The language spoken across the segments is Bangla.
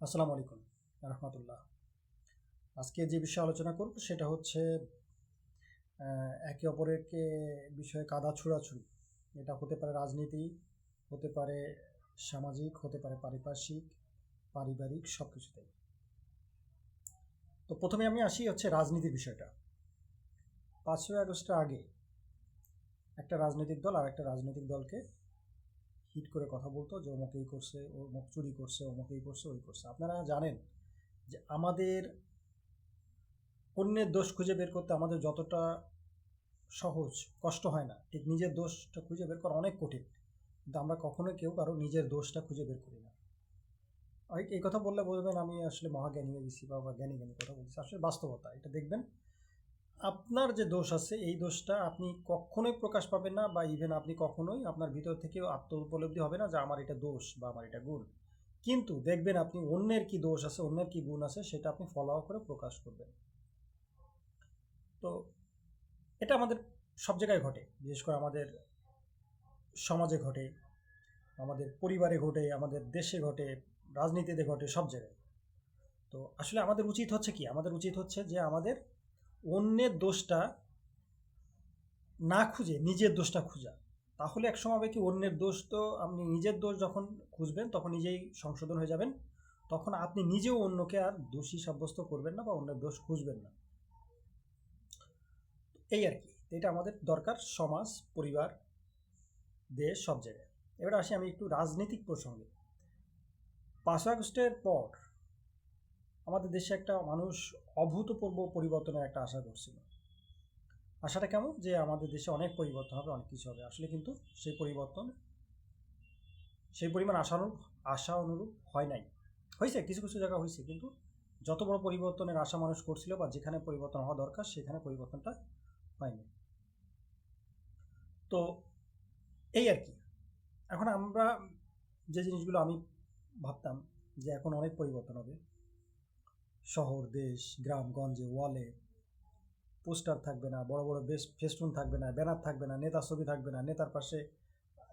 আসসালামু আলাইকুম রহমতুল্লাহ। আজকে যে বিষয়ে আলোচনা করব সেটা হচ্ছে একে অপরেরকে বিষয়ে কাদা ছুড়াছুড়ি। এটা হতে পারে রাজনীতি, হতে পারে সামাজিক, হতে পারে পারিপার্শ্বিক, পারিবারিক সব কিছুতেই তো প্রথমে আমি আসি হচ্ছে রাজনীতির বিষয়টা। পাঁচই আগস্টের আগে একটা রাজনৈতিক দল আর একটা রাজনৈতিক দলকে হিট করে কথা বলতো যে অমুক এই করছে অমুক চুরি করছে অমুক এই করছে, ওই করছে। আপনারা জানেন যে আমাদের অন্যের দোষ খুঁজে বের করতে আমাদের যতটা সহজ কষ্ট হয় না। ঠিক নিজের দোষটা খুঁজে বের করা অনেক কঠিন। কিন্তু আমরা কখনোই কেউ কারও নিজের দোষটা খুঁজে বের করি না। এই- কথা বললে বলবেন, আমি আসলে মহাজ্ঞানী হয়ে গেছি বা জ্ঞানী জ্ঞানী কথা বলছি। আসলে বাস্তবতা, এটা দেখবেন। আপনার যে দোষ আছে, এই দোষটা আপনি কখনোই প্রকাশ পাবেন না বা ইভেন আপনি কখনোই আপনার ভিতর থেকেও আত্ম উপলব্ধি হবে না যে আমার এটা দোষ বা আমার এটা গুণ। কিন্তু দেখবেন আপনি অন্যের কি দোষ আছে, অন্যের কি গুণ আছে, সেটা আপনি ফলো করে প্রকাশ করবেন। তো এটা আমাদের সব জায়গায় ঘটে। বিশেষ করে আমাদের সমাজে ঘটে, আমাদের পরিবারে ঘটে, আমাদের দেশে ঘটে, রাজনীতিতে ঘটে, সব জায়গায়। তো আসলে আমাদের উচিত হচ্ছে কি? আমাদের উচিত হচ্ছে যে আমাদের অন্যের দোষটা না খুঁজে, নিজের দোষটা খুঁজা। তাহলে এক সময় হবে কি, অন্যের দোষ তো আপনি নিজের দোষ যখন খুঁজবেন, তখন নিজেই সংশোধন হয়ে যাবেন। তখন আপনি নিজেও অন্যকে আর দোষী সাব্যস্ত করবেন না বা অন্যের দোষ খুঁজবেন না। এই আর কি, এটা আমাদের দরকার সমাজ, পরিবার, দেশ, সব জায়গায়। এবার আসি আমি একটু রাজনৈতিক প্রসঙ্গে। পাঁচ আগস্টের পর আমাদের দেশে একটা মানুষ অভূতপূর্ব পরিবর্তনের একটা আশা করছিল। আশাটা কেমন? যে আমাদের দেশে অনেক পরিবর্তন হবে, অনেক কিছু হবে। আসলে কিন্তু সেই পরিবর্তন, সেই পরিমাণ আশানুরূপ আশা অনুরূপ হয় নাই। হয়েছে, কিছু কিছু জায়গা হয়েছে। কিন্তু যত বড় পরিবর্তনের আশা মানুষ করছিল বা যেখানে পরিবর্তন হওয়া দরকার, সেখানে পরিবর্তনটা হয়নি। তো এই আর কি। এখন আমরা যে জিনিসগুলো আমি ভাবতাম যে এখন অনেক পরিবর্তন হবে শহর, দেশ গ্রামগঞ্জে ওয়ালে পোস্টার থাকবে না, বড় বড় বেশ ফেস্টুন থাকবে না, ব্যানার থাকবে না, নেতার ছবি থাকবে না, নেতার পাশে,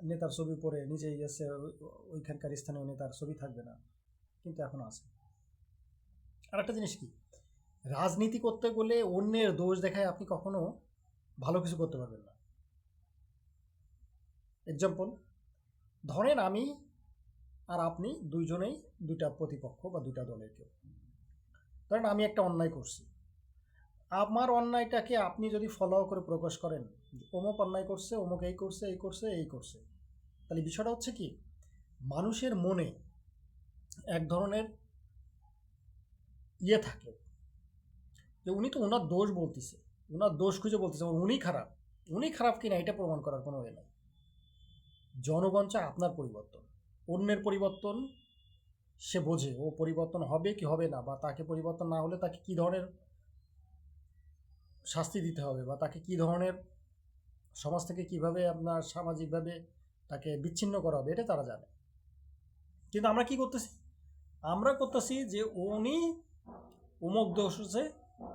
নেতার ছবি পরে নিজেই এসে ওই- ওইখানকার স্থানীয় নেতার ছবি থাকবে না, কিন্তু এখন আছে। আর একটা জিনিস কি? রাজনীতি করতে গেলে অন্যের দোষ দেখায় আপনি কখনো ভালো কিছু করতে পারবেন না। এক্সাম্পল ধরেন আমি আর আপনি দুইজনেই দুইটা প্রতিপক্ষ বা দুইটা দলের কেউ। ধরেন আমি একটা অন্যায় করছি। আমার অন্যায়টাকে আপনি যদি ফলো করে প্রকাশ করেন অমুক অন্যায় করছে, অমুক এই করছে এই করছে এই করছে, তাহলে বিষয়টা হচ্ছে কি? মানুষের মনে এক ধরনের ইয়ে থাকে, যে উনি তো ওনার দোষ বলতেছে ওনার দোষ খুঁজে বলতেছে উনি খারাপ উনি খারাপ কিনা এটা প্রমাণ করার কোনো ওয়ে নাই। জনগণ চায় আপনার পরিবর্তন, অন্যের পরিবর্তন সে বোঝে ও পরিবর্তন হবে কি হবে না, বা তাকে পরিবর্তন না হলে তাকে কি ধরনের শাস্তি দিতে হবে, বা তাকে কি ধরনের সমাজ থেকে কীভাবে আপনার সামাজিকভাবে তাকে বিচ্ছিন্ন করা হবে, এটা তারা জানে। কিন্তু আমরা কি করতেছি? আমরা করতেছি যে উনি অমুক দোষ হচ্ছে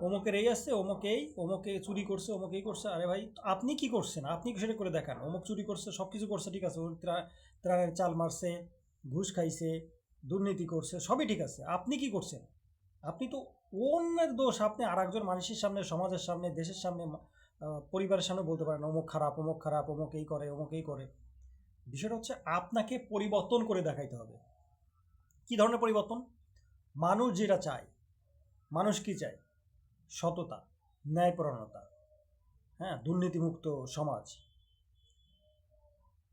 অমুকের এই আসছে অমুক এই, অমুকে চুরি করছে, অমুক এই করছে, আরে ভাই, আপনি কি করছেন? আপনি সেটা করে দেখান? অমুক চুরি করছে সব কিছু করছে, ঠিক আছে ত্রাণের চাল মারছে, ঘুষ খাইছে দুর্নীতি করছে, সবই ঠিক আছে। আপনি কি করছেন? আপনি তো অন্যের দোষ। আপনি আর একজন মানুষের সামনে, সমাজের সামনে, দেশের সামনে পরিবারের সামনে বলতে পারেন, অমুক খারাপ অমুক খারাপ, অমুক এই করে, অমুক এই করে। বিষয়টা হচ্ছে আপনাকে পরিবর্তন করে দেখাইতে হবে। কি ধরনের পরিবর্তন? মানুষ যেটা চায়, মানুষ কি চায়? সততা, ন্যায়পরায়ণতা হ্যাঁ? দুর্নীতিমুক্ত সমাজ।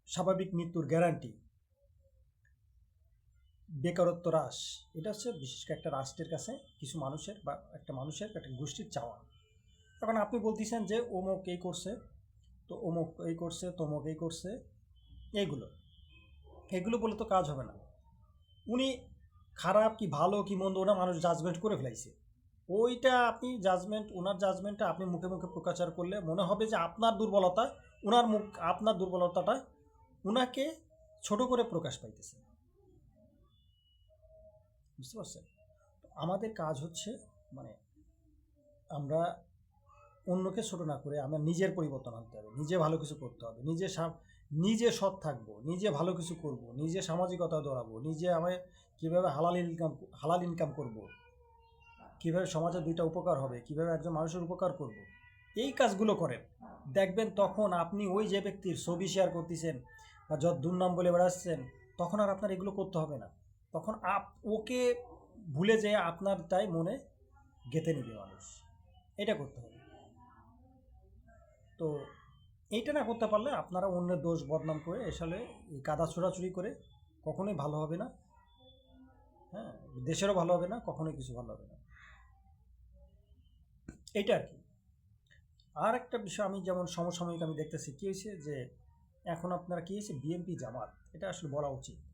স্বাভাবিক মৃত্যুর গ্যারান্টি বেকারত্ব হ্রাস, এটা হচ্ছে বিশেষ করে একটা রাষ্ট্রের কাছে কিছু মানুষের বা একটা মানুষের একটা গোষ্ঠীর চাওয়া। এখন আপনি বলতেছেন যে অমুক এই করছে, তো অমুক এই করছে তমুক এই করছে এইগুলো এগুলো বলে তো কাজ হবে না। উনি খারাপ কি ভালো কি মন্দ ওনা মানুষ জাজমেন্ট করে ফেলাইছে। ওইটা আপনি জাজমেন্ট ওনার জাজমেন্টটা আপনি মুখে মুখে প্রকাচার করলে মনে হবে যে আপনার দুর্বলতা, ওনার মুখ, আপনার দুর্বলতাটা ওনাকে ছোট করে প্রকাশ পাইতেছে। বুঝতে পারছেন? তো আমাদের কাজ হচ্ছে মানে আমরা অন্যকে ছোট না করে আমরা নিজের পরিবর্তন আনতে হবে, নিজে ভালো কিছু করতে হবে, নিজে নিজে সৎ থাকব, নিজে ভালো কিছু করব, নিজে সামাজিকতা দৌড়াবো নিজে আমি কীভাবে হালাল ইনকাম হালাল ইনকাম করব, কীভাবে সমাজের দুইটা উপকার হবে, কীভাবে একজন মানুষের উপকার করব, এই কাজগুলো করেন। দেখবেন তখন আপনি ওই যে ব্যক্তির ছবি শেয়ার করতেছেন বা যত দুর্নাম বলে বেড়াচ্ছেন, তখন আর আপনার এগুলো করতে হবে না। তখন আপ, ওকে ভুলে যেয়ে আপনারটাই মনে গেঁথে নেবে মানুষ। এটা করতে হবে। তো এইটা না করতে পারলে আপনারা অন্যের দোষ বদনাম করে এসালে এই কাদা ছোড়াছুড়ি করে কখনোই ভালো হবে না। হ্যাঁ দেশেরও ভালো হবে না, কখনোই কিছু ভালো হবে না। এইটা আর কি। আর একটা বিষয় আমি যেমন সমসাময়িক আমি দেখতেছি, কী হয়েছে যে এখন আপনারা কী হয়েছে, বিএনপি জামাত, এটা আসলে বলা উচিত।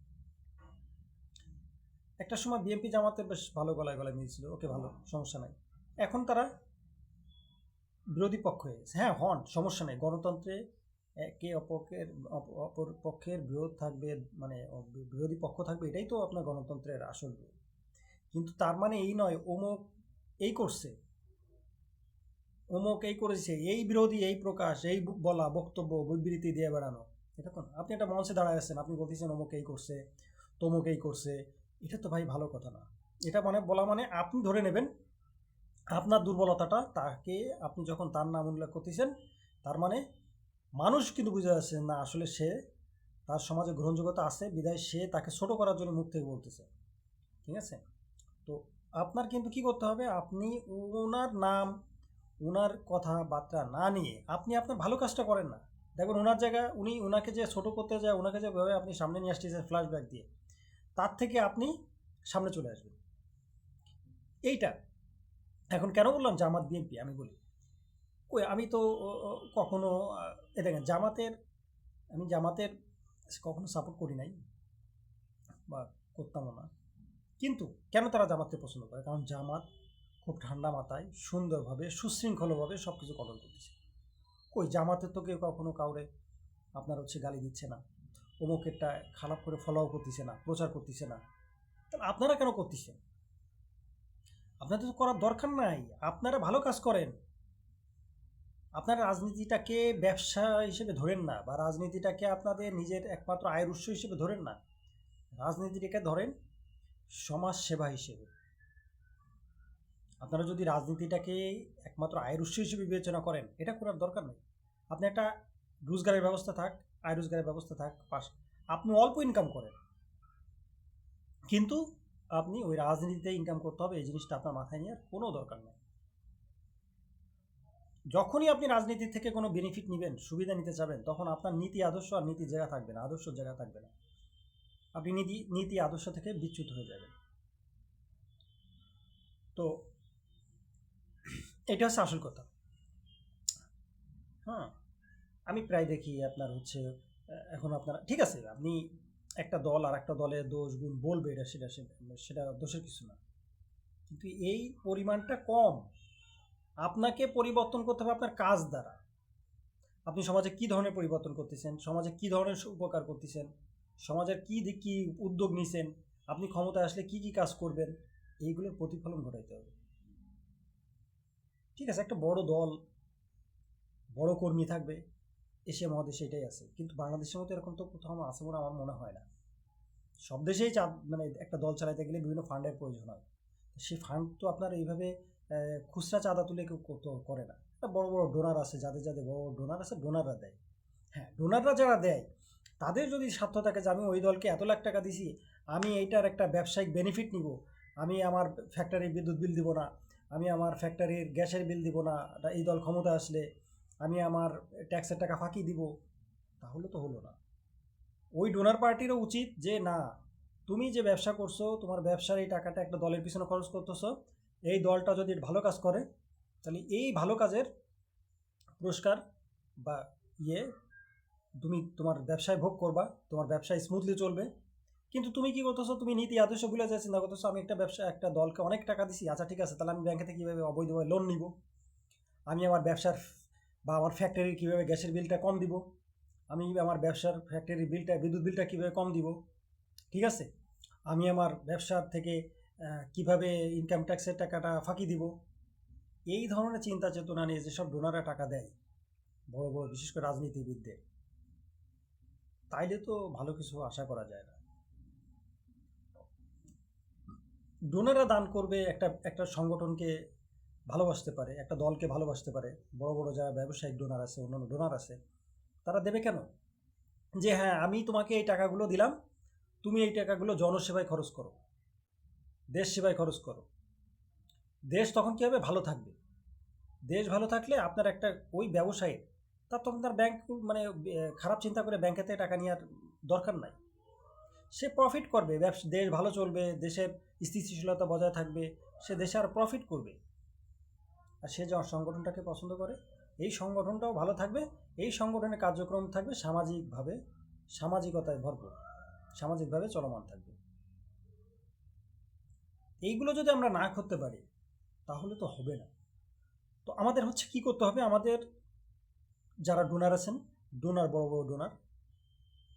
একটা সময় বিএনপি জামাতে বেশ ভালো গলায় গলায় মিলছিল, ওকে ভালো, সমস্যা নাই। এখন তারা বিরোধী পক্ষ হয়ে গেছে। হ্যাঁ হন, সমস্যা নেই। গণতন্ত্রে একে অপরের অপর পক্ষের বিরোধ থাকবে মানে বিরোধী পক্ষ থাকবে, এটাই তো আপনার গণতন্ত্রের আসল। কিন্তু তার মানে এই নয়, অমুক এই করছে। অমুক এই করেছে, এই বিরোধী, এই প্রকাশ, এই বলা, বক্তব্য, বিবৃতি দিয়ে বেড়ানো, এটা তো আপনি একটা মঞ্চে দাঁড়ায় আছেন, আপনি বলতেছেন অমুক এই করছে, তমুক এই করছে এটা তো ভাই ভালো কথা না। এটা মানে বলা মানে আপনি ধরে নেবেন, আপনার দুর্বলতাটা তাকে আপনি যখন তার নাম উল্লেখ করতেছেন, তার মানে মানুষ কিন্তু বুঝে যাচ্ছে না আসলে সে তার সমাজে গ্রহণযোগ্যতা আছে বিদায় সে তাকে ছোট করার জন্য মুখ থেকে বলতেছে। ঠিক আছে? তো আপনার কিন্তু কি করতে হবে? আপনি ওনার নাম, ওনার কথাবার্তা না নিয়ে আপনি আপনার ভালো কাজটা করেন না। দেখুন, ওনার জায়গায় উনি ওনাকে যে ছোটো করতে যায়, ওনাকে যেভাবে আপনি সামনে নিয়ে আসতেছেন ফ্ল্যাশব্যাক দিয়ে তার থেকে আপনি সামনে চলে আসবেন। এইটা। এখন কেন বললাম জামাত বিএনপি? আমি বলি কই আমি তো কখনো, এ দেখেন, জামাতের, আমি জামাতের কখনো সাপোর্ট করি নাই বা করতামও না। কিন্তু কেন তারা জামাতকে পছন্দ করে? কারণ জামাত খুব ঠান্ডা মাথায়, সুন্দরভাবে, সুশৃঙ্খলভাবে সব কিছু কদর করতেছে। কই জামাতের তো কেউ কখনো কাউরে আপনার হচ্ছে গালি দিচ্ছে না। অমুকেরটা খারাপ করে ফলোও করতেছে না, প্রচার করতেছে না। তাহলে আপনারা কেন করতেছেন? আপনাদের তো করার দরকার নাই। আপনারা ভালো কাজ করেন। আপনারা রাজনীতিটাকে ব্যবসা হিসেবে ধরেন না বা রাজনীতিটাকে আপনাদের নিজের একমাত্র আয়ের উৎস হিসেবে ধরেন না। রাজনীতিটাকে ধরেন সমাজ সেবা হিসেবে। আপনারা যদি রাজনীতিটাকে একমাত্র আয়ের উৎস হিসেবে বিবেচনা করেন, এটা করার দরকার নেই। আপনি একটা রোজগারের ব্যবস্থা থাক আয় রোজগারের ব্যবস্থা থাক, পাশ। আপনি অল্প ইনকাম করেন। কিন্তু আপনি ওই রাজনীতিতে ইনকাম করতে হবে, এই জিনিসটা আপনার মাথায় নেওয়ার কোনো দরকার নেই। যখনই আপনি রাজনীতি থেকে কোনো বেনিফিট নেবেন, সুবিধা নিতে চাবেন, তখন আপনার নীতি আদর্শ আর নীতি জায়গা থাকবে না, আদর্শ জায়গা থাকবে না। আপনি নীতি নীতি আদর্শ থেকে বিচ্যুত হয়ে যাবেন। তো এটা হচ্ছে আসল কথা। হ্যাঁ? আমি প্রায় দেখি আপনার হচ্ছে এখন আপনার, ঠিক আছে, আপনি একটা দল আর একটা দলের দোষ গুণ বলবে এটা, সেটা সেটা দোষের কিছু না। কিন্তু এই পরিমাণটা কম। আপনাকে পরিবর্তন করতে হবে আপনার কাজ দ্বারা। আপনি সমাজে কি ধরনের পরিবর্তন করতেছেন? সমাজে কি ধরনের উপকার করতেছেন? সমাজের কি দিক কি উদ্যোগ নিছেন? আপনি ক্ষমতায় আসলে কি কি কাজ করবেন? এইগুলোর প্রতিফলন ঘটাইতে হবে। ঠিক আছে, একটা বড় দল, বড় কর্মী থাকবে। এশিয়া মহাদেশে এটাই আছে। কিন্তু বাংলাদেশের মতো এরকম তো কোথাও আছে বলে আমার মনে হয় না। সব দেশেই চা মানে একটা দল চালাতে গেলে বিভিন্ন ফান্ডের প্রয়োজন হয়। সেই ফান্ড তো আপনার এইভাবে খুচরা চাঁদা তুলে কেউ করতে- করে না। একটা বড় বড় ডোনার আছে, যাদের যাদের বড় বড় ডোনার আছে ডোনাররা দেয়। হ্যাঁ ডোনাররা যারা দেয়, তাদের যদি স্বার্থ থাকে যে আমি ওই দলকে এত লাখ টাকা দিছি, আমি এইটার একটা ব্যবসায়িক বেনিফিট নিব। আমি আমার ফ্যাক্টরির বিদ্যুৎ বিল দিব না। আমি আমার ফ্যাক্টরির গ্যাসের বিল দিব না। এই দল ক্ষমতা আসলে আমি আমার ট্যাক্সের টাকা ফাঁকি দিব, তাহলে তো হলো না। ওই ডোনার পার্টিরও উচিত যে, না, তুমি যে ব্যবসা করছ, তোমার ব্যবসার এই টাকাটা একটা দলের পিছনে খরচ করতেছো, এই দলটা যদি ভালো কাজ করে, তাহলে এই ভালো কাজের পুরস্কার বা ইয়ে তুমি তোমার ব্যবসায় ভোগ করবা, তোমার ব্যবসায় স্মুথলি চলবে। কিন্তু তুমি কি করতেছো, তুমি নীতি আদর্শ ভুলে যা চিন্তা করতেছো, আমি একটা ব্যবসা, একটা দলকে অনেক টাকা দিছি আচ্ছা ঠিক আছে, তাহলে আমি ব্যাংকে থেকে কীভাবে অবৈধভাবে লোন নিব? আমি আমার ব্যবসার বা আমার ফ্যাক্টরির কীভাবে গ্যাসের বিলটা কম দিব? আমি আমার ব্যবসার ফ্যাক্টরির বিলটা বিদ্যুৎ বিলটা কীভাবে কম দিব? ঠিক আছে? আমি আমার ব্যবসার থেকে কীভাবে ইনকাম ট্যাক্সের টাকাটা ফাঁকি দিব? এই ধরনের চিন্তা চেতনা নিয়ে যেসব ডোনাররা টাকা দেয়, বড় বড়, বিশেষ করে রাজনীতিবিদদের, তাইলে তো ভালো কিছু আশা করা যায় না। ডোনাররা দান করবে একটা একটা সংগঠনকে ভালোবাসতে পারে, একটা দলকে ভালোবাসতে পারে, বড় বড় যারা ব্যবসায়িক ডোনার আছে, অন্যান্য ডোনার আছে, তারা দেবে কেন? যে হ্যাঁ আমি তোমাকে এই টাকাগুলো দিলাম, তুমি এই টাকাগুলো জনসেবায় খরচ করো, দেশ সেবায় খরচ করো। দেশ তখন কী হবে? ভালো থাকবে। দেশ ভালো থাকলে আপনার একটা ওই ব্যবসায়ী তার তখন তার ব্যাংক মানে খারাপ চিন্তা করে ব্যাংকেতে টাকা নেওয়ার দরকার নাই। সে প্রফিট করবে, ব্যবসা, দেশ ভালো চলবে, দেশের স্থিতিশীলতা বজায় থাকবে, সে দেশে আর প্রফিট করবে। আর সে সংগঠনটাকে পছন্দ করে, এই সংগঠনটাও ভালো থাকবে। এই সংগঠনের কার্যক্রম থাকবে সামাজিকভাবে, সামাজিকতায় ভরপুর, সামাজিকভাবে চলমান থাকবে। এইগুলো যদি আমরা না করতে পারি, তাহলে তো হবে না। তো আমাদের হচ্ছে কি করতে হবে? আমাদের যারা ডোনার আছেন ডোনার বড় বড় ডোনার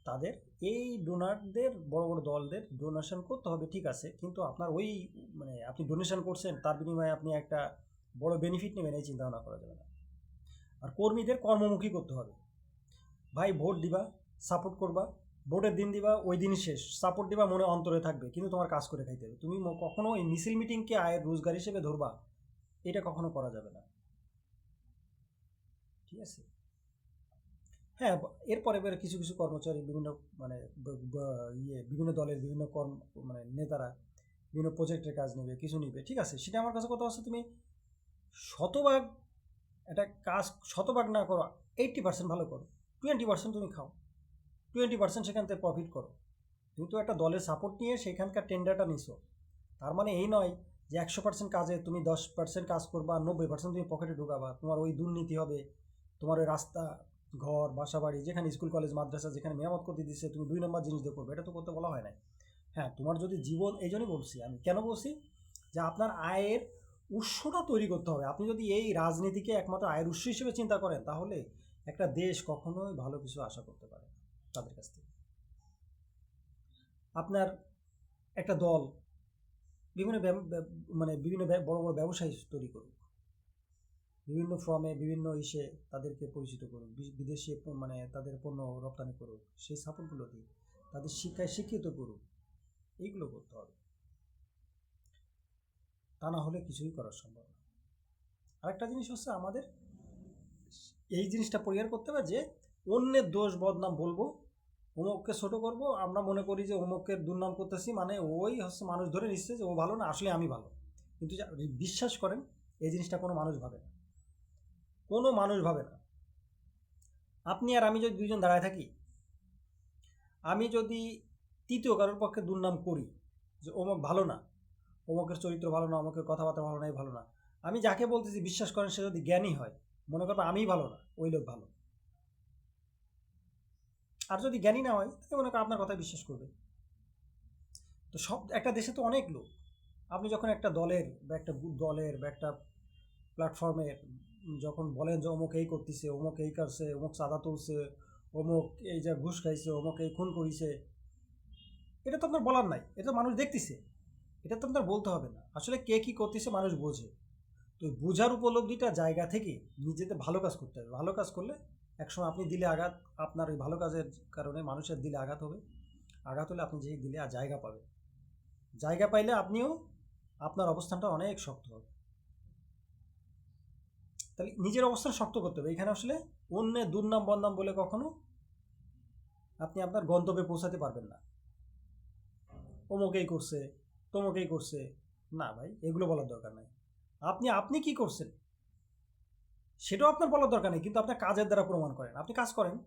তাদের, এই ডোনারদের বড় বড় দলদের ডোনেশন করতে হবে, ঠিক আছে। কিন্তু আপনার ওই মানে আপনি ডোনেশন করছেন, তার বিনিময়ে আপনি একটা বড় বেনিফিট নেবেন এই চিন্তা ভাবনা করা যাবে না আর কর্মীদের কর্মমুখী করতে হবে। ভাই, ভোট দিবা সাপোর্ট করবা, ভোটের দিন দিবা, ওই দিন শেষ। সাপোর্ট দিবা, মনে অন্তরে থাকবে, কিন্তু তোমার কাজ করে খাইতে হবে। তুমি কখনো এই মিছিল মিটিংকে আয়ের রোজগার হিসেবে ধরবা, এটা কখনো করা যাবে না। ঠিক আছে? হ্যাঁ এরপরে এবার কিছু কিছু কর্মচারী, বিভিন্ন মানে ইয়ে বিভিন্ন দলের বিভিন্ন কর্ম মানে নেতারা বিভিন্ন প্রজেক্টের কাজ নেবে, কিছু নিবে। ঠিক আছে? সেটা আমার কাছে কথা হচ্ছে তুমি শতভাগ একটা কাজ শতভাগ না করো এইট্টি পার্সেন্ট ভালো করো। টোয়েন্টি পার্সেন্ট তুমি খাও। টোয়েন্টি পার্সেন্ট সেখান থেকে প্রফিট করো। তুমি তো একটা দলের সাপোর্ট নিয়ে সেখানকার টেন্ডারটা নিছো। তার মানে এই নয় যে একশো পার্সেন্ট কাজে তুমি দশ পার্সেন্ট কাজ করবা, নব্বই পার্সেন্ট তুমি পকেটে ঢুকাবা, তোমার ওই দুর্নীতি হবে, তোমার ওই রাস্তা, ঘর বাসা বাড়ি যেখানে স্কুল কলেজ মাদ্রাসা, যেখানে মেরামত করতে দিচ্ছে তুমি দুই নম্বর জিনিস দিয়ে করবে। এটা তো করতে বলা হয় না হ্যাঁ তোমার যদি জীবন, এই জন্যই বলছি, আমি কেন বলছি? যে আপনার আয়ের উৎসটা তৈরি করতে হবে। আপনি যদি এই রাজনীতিকে একমাত্র আয়ের উৎস হিসেবে চিন্তা করেন, তাহলে একটা দেশ কখনোই ভালো কিছু আশা করতে পারে তাদের কাছ থেকে। আপনার একটা দল বিভিন্ন মানে বিভিন্ন বড় বড় ব্যবসায়ী তৈরি করুক। বিভিন্ন ফর্মে বিভিন্ন ইসে তাদেরকে পরিচিত করুক। বিদেশে মানে তাদের পণ্য রপ্তানি করুক। সেই সাপোর্টগুলো দিক তাদের শিক্ষায় শিক্ষিত করুক। এইগুলো করতে হবে। তা না হলে কিছুই করা সম্ভব না। আরেকটা জিনিস হচ্ছে আমাদের এই জিনিসটা পরিহার করতে হবে যে অন্যের দোষ, বদনাম বলব অমুককে ছোট করব, আমরা মনে করি যে অমুকের দুর্নাম করতেছি মানে ওই হচ্ছে মানুষ ধরে নিচ্ছে যে ও ভালো না, আসলে আমি ভালো। কিন্তু বিশ্বাস করেন, এই জিনিসটা কোনো মানুষ ভাবে না। কোনো মানুষ ভাবে না। আপনি আর আমি যদি দুইজন দাঁড়ায় থাকি, আমি যদি তৃতীয় কারোর পক্ষে দুর্নাম করি যে অমুক ভালো না অমুকের চরিত্র ভালো না, অমুকের কথাবার্তা ভালো না, এই ভালো না। আমি যাকে বলতেছি, বিশ্বাস করেন, সে যদি জ্ঞানী হয়, মনে করব আমিই ভালো না, ওই লোক ভালো। আর যদি জ্ঞানী না হয়, তাহলে মনে করেন আপনার কথা বিশ্বাস করবে। তো সব, একটা দেশে তো অনেক লোক। আপনি যখন একটা দলের বা একটা দলের বা একটা প্ল্যাটফর্মের যখন বলেন যে অমুক এই করতেছে, অমুক এই করছে, অমুক চাঁদা তুলছে, অমুক এই যে ঘুষ খাইছে, অমুক এই খুন করিছে, এটা তো আপনার বলার নাই, এটা তো মানুষ দেখতেছে। এটা তো আপনার বলতে হবে না। আসলে কে কী করতেছে মানুষ বোঝে। তো বোঝার উপলব্ধিটা জায়গা থেকে নিজেতে ভালো কাজ করতে হবে। ভালো কাজ করলে একসময় আপনি দিলে আঘাত, আপনার ওই ভালো কাজের কারণে মানুষের দিলে আঘাত হবে। আঘাত হলে আপনি যে দিলে আর জায়গা পাবে জায়গা পাইলে আপনিও আপনার অবস্থানটা অনেক শক্ত হবে। তাহলে নিজের অবস্থান শক্ত করতে হবে। এখানে আসলে অন্যের দুর্নাম, বদনাম বলে কখনো আপনি আপনার গন্তব্যে পৌঁছাতে পারবেন না। অমুকেই করছে তমুকেই করছে। না ভাই, এগুলো বলার দরকার নাই। আপনি আপনি কি করছেন? সেটাও আপনার বলার দরকার নেই, কিন্তু আপনার কাজের দ্বারা প্রমাণ করেন। আপনি কাজ করেন,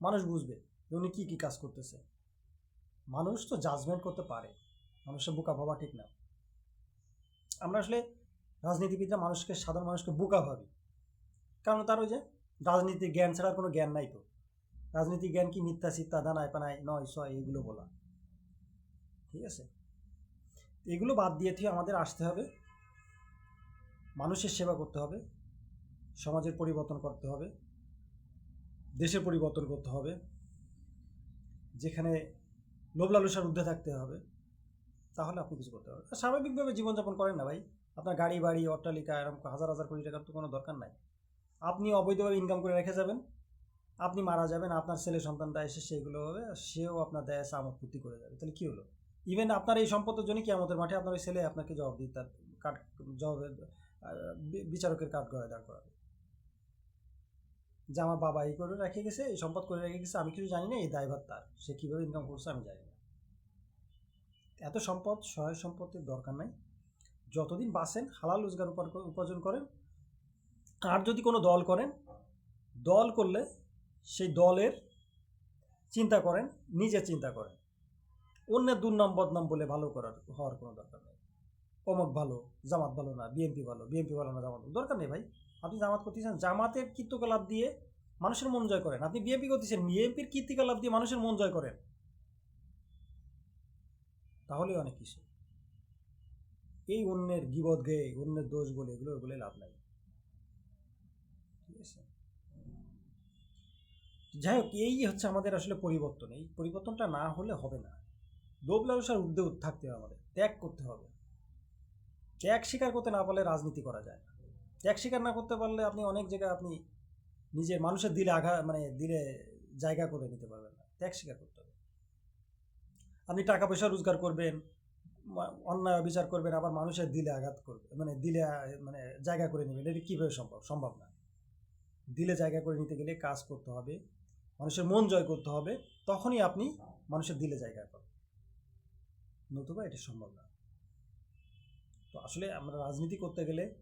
মানুষ বুঝবে যে উনি কী কী কাজ করতেছে। মানুষ তো জাজমেন্ট করতে পারে, মানুষের বোকা ভাবা ঠিক না। আমরা আসলে রাজনীতিবিদরা মানুষকে, সাধারণ মানুষকে বোকা ভাবি। কারণ তার ওই যে রাজনীতির জ্ঞান ছাড়া কোনো জ্ঞান নাই তো। রাজনীতির জ্ঞান কি মিথ্যা সিত্তা দানায়, পানায়, নয়, ছয়, এইগুলো বলা। ঠিক আছে? এগুলো বাদ দিয়ে থেকে আমাদের আসতে হবে। মানুষের সেবা করতে হবে। সমাজের পরিবর্তন করতে হবে। দেশের পরিবর্তন করতে হবে। যেখানে লোভ লালসার ঊর্ধ্বে থাকতে হবে। তাহলে আপনি কিছু করতে পারবেন। স্বাভাবিকভাবে জীবনযাপন করেন না ভাই। আপনার গাড়ি, বাড়ি, অট্টালিকা, এরকম হাজার হাজার কোটি টাকার তো কোনো দরকার নাই। আপনি অবৈধভাবে ইনকাম করে রেখে যাবেন। আপনি মারা যাবেন, আপনার ছেলে সন্তানটা এসে সেইগুলো হবে সেও আপনার দেয় ফুর্তি করে যাবে। তাহলে কী হলো? ইভেন আপনার এই সম্পদের জন্য কি আমাদের মাঠে আপনার ওই ছেলে আপনাকে জবাব দিতে তার কাঠ, জবাবের বিচারকের কাঠ গড়ায় দাঁড় করাবে। যে আমার বাবা এই করে রেখে গেছে, এই সম্পদ করে রেখে গেছে, আমি কিছু জানি না, এই দায়ভার তার। সে কীভাবে ইনকাম করছে আমি জানি না। এত সম্পদ, সহায় সম্পত্তির দরকার নাই। যতদিন বাঁচেন, হালাল রোজগার উপার- উপার্জন করেন, আর যদি কোনো দল করেন, দল করলে সেই দলের চিন্তা করেন নিজে চিন্তা করেন। অন্যের দুর্নাম বদনাম বলে ভালো করার, হওয়ার কোনো দরকার নেই। অমুক ভালো, জামাত ভালো না, বিএনপি ভালো বিএনপি ভালো না, জামাত দরকার নেই ভাই। আপনি জামাত করতেছেন, জামাতের কীর্তিকলাপ দিয়ে মানুষের মন জয় করেন। আপনি বিএনপি করতেছেন, বিএনপির কীর্তিকলাপ দিয়ে মানুষের মন জয় করেন। তাহলেই অনেক কিছু। এই অন্যের গিবদ গেয়ে, অন্যের দোষ বলে, এগুলো বলে লাভ নাই। যাই হোক, এই হচ্ছে আমাদের আসলে পরিবর্তন। এই পরিবর্তনটা না হলে হবে না। লোভ লালসার ঊর্ধ্বে থাকতে হবে আমাদের। ত্যাগ করতে হবে। ত্যাগ স্বীকার করতে না পারলে রাজনীতি করা যায় না। ত্যাগ স্বীকার না করতে পারলে আপনি অনেক জায়গায় আপনি নিজের মানুষের দিলে আঘাত মানে দিলে জায়গা করে নিতে পারবেন না। ত্যাগ স্বীকার করতে হবে। আপনি টাকা পয়সা রোজগার করবেন অন্যায় বিচার করবেন, আবার মানুষের দিলে আঘাত করবে মানে দিলে মানে জায়গা করে নেবেন। এটা কীভাবে সম্ভব? সম্ভব না। দিলে জায়গা করে নিতে গেলে কাজ করতে হবে, মানুষের মন জয় করতে হবে, তখনই আপনি মানুষের দিলে জায়গা পাবেন। নতুবা এটা সম্ভব না। তো আসলে আমরা রাজনীতি করতে গেলে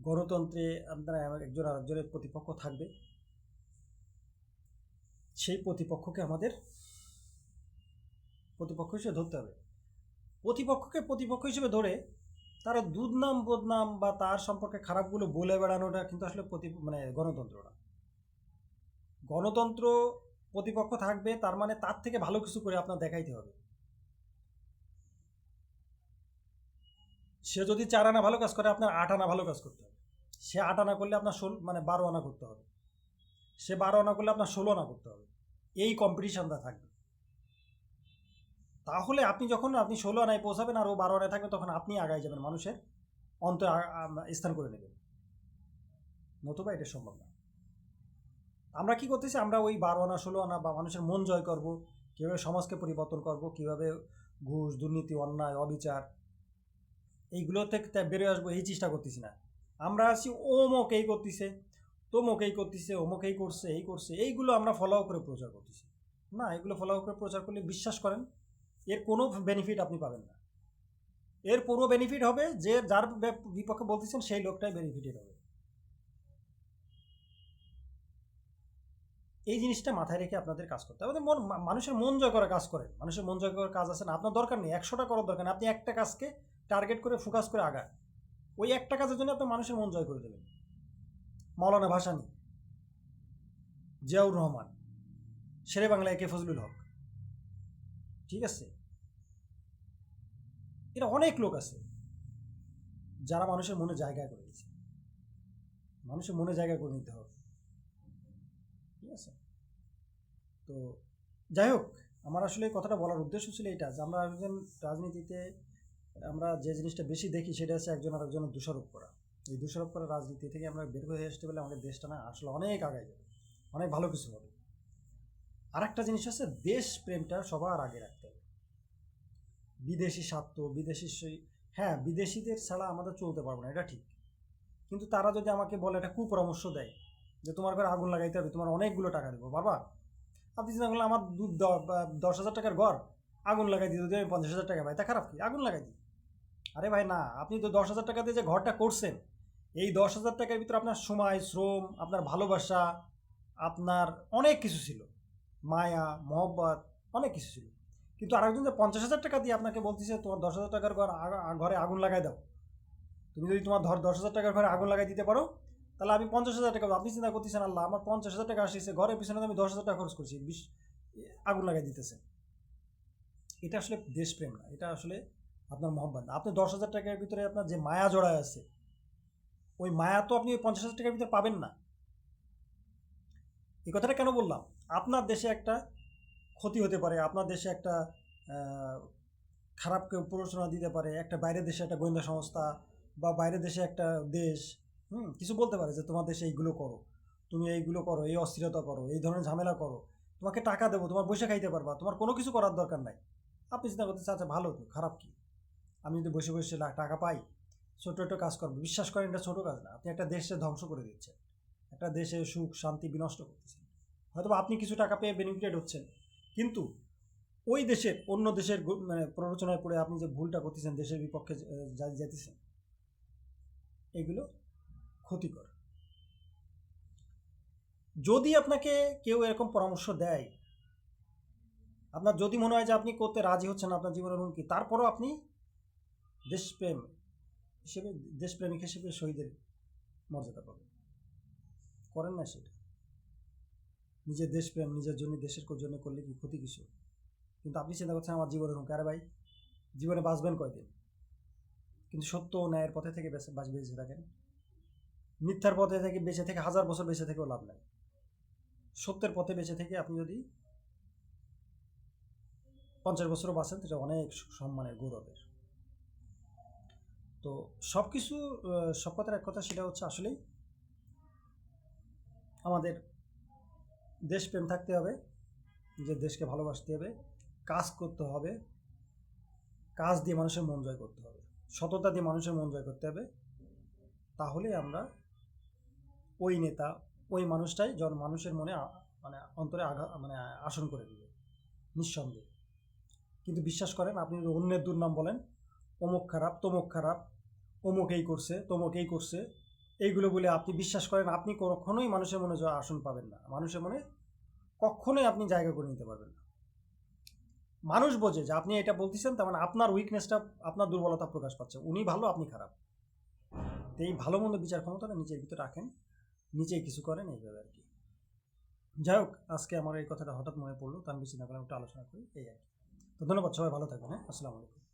গণতন্ত্রে আপনারা একজন আরেকজনের প্রতিপক্ষ থাকবে। সেই প্রতিপক্ষকে আমাদের প্রতিপক্ষ হিসেবে ধরতে হবে। প্রতিপক্ষকে প্রতিপক্ষ হিসেবে ধরে তার দুধনাম, বদনাম বা তার সম্পর্কে খারাপগুলো বলে বেড়ানোটা কিন্তু আসলে প্রতি মানে গণতন্ত্র না। গণতন্ত্র প্রতিপক্ষ থাকবে, তার মানে তার থেকে ভালো কিছু করে আপনার দেখাইতে হবে। সে যদি চার আনা ভালো কাজ করে, আপনার আট আনা ভালো কাজ করতে হবে। সে আট আনা করলে আপনার ষোল মানে বারো আনা করতে হবে। সে বারো আনা করলে আপনার ষোলো আনা করতে হবে। এই কম্পিটিশনটা থাকবে। তাহলে আপনি যখন, আপনি ষোলো আনায় পৌঁছাবেন আর ও বারো আনায় থাকবে, তখন আপনি আগায় যাবেন, মানুষের আ- স্থান করে নেবেন। নতুবা এটা সম্ভব না। আমরা কি করতেছি, আমরা ওই বারো আনা, ষোলো আনা বা মানুষের মন জয় করব, কীভাবে সমাজকে পরিবর্তন করব, কীভাবে ঘুষ, দুর্নীতি, অন্যায়, অবিচার এইগুলো থেকে বেরোয় আসব, এই চেষ্টা করতেছি না। আমরা আছি ওমক এই করতেছে তোমক এই করতেছে অমুক এই করছে এই করছে, এইগুলো আমরা ফলো করে প্রচার করতেছি। না, এগুলো ফলো করে প্রচার করলে বিশ্বাস করেন, এর কোনো বেনিফিট আপনি পাবেন না। এর পুরো বেনিফিট হবে যে যার বিপক্ষে বলতেছেন, সেই লোকটাই বেনিফিটেড হবে। এই জিনিসটা মাথায় রেখে আপনাদের কাজ করতে হবে। মন মানুষের মন জয় করার কাজ করেন। মানুষের মন জয় করার কাজ আছে না, আপনার দরকার নেই, একশোটা করার দরকার নেই। আপনি একটা কাজকে টার্গেট করে ফোকাস করে আগান ওই একটা কাজের জন্য আপনি মানুষের মন জয় করে দেবেন। মাওলানা ভাসানি, জিয়াউর রহমান, শেরে বাংলা একে ফজলুল হক। ঠিক আছে? এরা অনেক লোক আছে যারা মানুষের মনে জায়গা করে দিয়েছে মানুষের মনে জায়গা করে নিতে হবে। ঠিক আছে? তো যাই হোক, আমার আসলে কথাটা বলার উদ্দেশ্য ছিল এটা যে আমরা একজন রাজনীতিতে আমরা যে জিনিসটা বেশি দেখি সেটা হচ্ছে একজন আরেকজনের দোষারোপ করা। এই দোষারোপ করা রাজনীতি থেকে আমরা বের হয়ে আসতে পারলে আমাদের দেশটা না আসলে অনেক আগায় যাবে, অনেক ভালো কিছু হবে। আর একটা জিনিস হচ্ছে দেশ প্রেমটা সবার আগে রাখতে হবে। বিদেশি স্বার্থ, বিদেশি হ্যাঁ বিদেশিদের ছাড়া আমাদের চলতে পারব না, এটা ঠিক। কিন্তু তারা যদি আমাকে বলে একটা কুপরামর্শ দেয় যে তোমার ঘরে আগুন লাগাইতে হবে, তোমার অনেকগুলো টাকা দেবো, বাবা। আপনি চিন্তা করলে আমার দশ হাজার টাকার ঘর, আগুন লাগাই দিই যদি আমি পঞ্চাশ হাজার টাকা পাই, তা খারাপ কি? আগুন লাগাই দিই। আরে ভাই না, আপনি তো দশ হাজার টাকা দিয়ে যে ঘরটা করছেন, এই দশ হাজার টাকার ভিতরে আপনার সময়, শ্রম, আপনার ভালোবাসা, আপনার অনেক কিছু ছিল। মায়া, মহব্বত, অনেক কিছু ছিল। কিন্তু আরেকজন যে পঞ্চাশ হাজার টাকা দিয়ে আপনাকে বলতেছে, তোমার দশ হাজার টাকার ঘর ঘরে আগুন লাগাই দাও। তুমি যদি তোমার ধর, দশ হাজার টাকার ঘরে আগুন লাগাই দিতে পারো, তাহলে আমি পঞ্চাশ হাজার টাকা আপনি চিন্তা করতেছেন, আল্লাহ, আমার পঞ্চাশ হাজার টাকা আসছে, ঘরের পিছনে আমি দশ হাজার টাকা খরচ করছি, বিশ আগুন লাগাই দিতেছে এটা আসলে দেশপ্রেম না, এটা আসলে আপনার মহব্বত না। আপনি দশ হাজার টাকার ভিতরে আপনার যে মায়া জড়ায় আছে, ওই মায়া তো আপনি ওই পঞ্চাশ হাজার টাকার ভিতরে পাবেন না। এই কথাটা কেন বললাম? আপনার দেশে একটা ক্ষতি হতে পারে, আপনার দেশে একটা খারাপ কেউ প্ররোচনা দিতে পারে, একটা বাইরের দেশে একটা গোয়েন্দা সংস্থা বা বাইরের দেশে একটা দেশ, হুম, কিছু বলতে পারে যে তোমার দেশে এইগুলো করো, তুমি এইগুলো করো, এই অস্থিরতা করো, এই ধরনের ঝামেলা করো, তোমাকে টাকা দেবো, তোমার বসে খাইতে পারবা, তোমার কোনো কিছু করার দরকার নাই। আপনি চিন্তা করতে আচ্ছা ভালো তো, খারাপ কি? আমি যদি বসে বসে টাকা পাই, ছোটো ছোটো কাজ করব। বিশ্বাস করেন, এটা ছোটো কাজ না। আপনি একটা দেশে ধ্বংস করে দিচ্ছেন। একটা দেশে সুখ, শান্তি, বিনষ্ট করতেছেন। হয়তো আপনি কিছু টাকা পেয়ে বেনিফিটেড হচ্ছেন। কিন্তু ওই দেশের, অন্য দেশের মানে প্ররোচনায় পড়ে আপনি যে ভুলটা করতেছেন, দেশের বিপক্ষে যেতেছেন, এগুলো ক্ষতিকর। যদি আপনাকে কেউ এরকম পরামর্শ দেয়, আপনার যদি মনে হয় যে আপনি করতে রাজি হচ্ছেন, আপনার জীবনের হুমকি, তারপরও আপনি দেশপ্রেম হিসেবে, দেশপ্রেমিক হিসেবে শহীদের মর্যাদা পাবেন করেন না সেটা। নিজের দেশপ্রেম, নিজের জন্য দেশের জন্য করলে কি ক্ষতি কিছু? কিন্তু আপনি চিন্তা করছেন আমার জীবনের হুমকি আরে ভাই? জীবনে বাঁচবেন কয়দিন? কিন্তু সত্য ও ন্যায়ের পথে থেকে বেঁচে, বাঁচ, বেঁচে থাকেন। মিথ্যার পথে থেকে বেঁচে থেকে, হাজার বছর বেঁচে থেকেও লাভ নাই। সত্যের পথে বেঁচে থেকে আপনি যদি পঞ্চাশ বছরও বাঁচেন, সেটা অনেক সম্মানের, গৌরবের। তো সব কিছু সব কথার এক কথা সেটা হচ্ছে আসলেই আমাদের দেশপ্রেম থাকতে হবে নিজের দেশকে ভালোবাসতে হবে, কাজ করতে হবে, কাজ দিয়ে মানুষের মন জয় করতে হবে, সততা দিয়ে মানুষের মন জয় করতে হবে তাহলে আমরা ওই নেতা, ওই মানুষটাই জন মানুষের মনে মানে অন্তরে আঘাত মানে আসন করে দিবে, নিঃসন্দেহে। কিন্তু বিশ্বাস করেন, আপনি যদি অন্যের দুর্নাম বলেন অমুক খারাপ, তমুক খারাপ অমুক এই করছে তমুক এই করছে, এইগুলো বলে আপনি বিশ্বাস করেন, আপনি কখনোই মানুষের মনে আসন পাবেন না। মানুষের মনে কখনোই আপনি জায়গা করে নিতে পারবেন না। মানুষ বোঝে যে আপনি এটা বলতেছেন, তার মানে আপনার উইকনেসটা আপনার দুর্বলতা প্রকাশ পাচ্ছে। উনি ভালো, আপনি খারাপ। এই ভালো মন্দ বিচার ক্ষমতাটা নিজের ভিতরে রাখেন, নিজেই কিছু করেন, এইভাবে আর কি। যাই হোক, আজকে আমার এই কথাটা হঠাৎ মনে পড়ল তার বেশি না করে একটু আলোচনা করি, এই আর কি। তো ধন্যবাদ, সবাই ভালো থাকবেন হ্যাঁ? আসসালামু আলাইকুম।